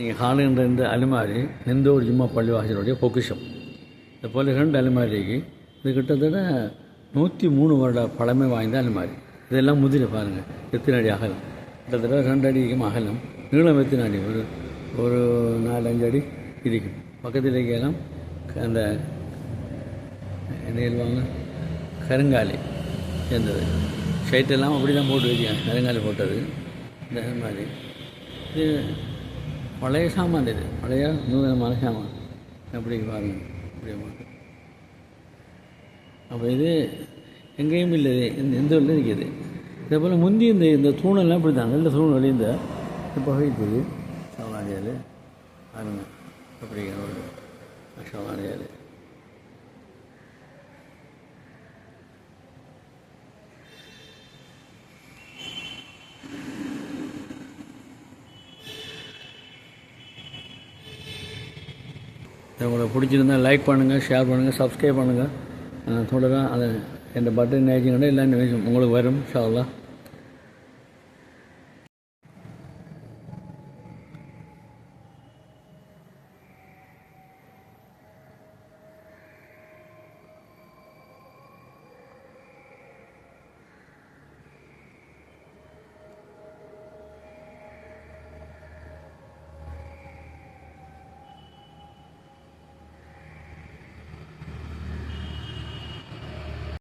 நீங்கள் காணுகின்ற இந்த அலுமாரி எந்த ஒரு ஜும்மா பள்ளிவாசலுடைய பொக்கிஷம். இந்த போல ரெண்டு அலுமாரிக்கு இது கிட்டத்தட்ட நூற்றி மூணு வருட பழமை வாய்ந்த அலுமாரி. இதெல்லாம் முதிர பாருங்கள் எத்தனை அடி அகலம்? கிட்டத்தட்ட ரெண்டு அடிக்கும் அகலம் நீளம் எத்தனை அடி ஒரு ஒரு நாலஞ்சு அடி இருக்கும் பக்கத்தில் இருக்கலாம் அந்த என்ன சொல்லுவாங்க? கருங்காலி சேர்ந்தது ஷைட்டெல்லாம் அப்படி தான் போட்டு வைக்கிறாங்க கருங்காலி போட்டது. இந்த மாதிரி இது பழைய சாமான் இது. பழைய நூதனமான சாமான். அப்படி பாருங்கள் அப்படி அப்போ இது எங்கேயும் இல்லை. இது. இந்த எந்த ஊரில் இருக்குது இதே போல் முந்தி இந்த இந்த தூணெல்லாம் இப்படி தான் நல்ல தூண் வெளியிருந்த இந்த இப்போ இருக்குது. சவாரியால். பாருங்க. அப்படி ஒரு சவாரியால். உங்களுக்கு பிடிச்சிருந்தால் லைக் பண்ணுங்கள் ஷேர் பண்ணுங்கள் சப்ஸ்கிரைப் பண்ணுங்கள் தொடராக அதை என் பட்டன் நேச்சிங்கன்னா எல்லாம் உங்களுக்கு வரும் ஷாலாம்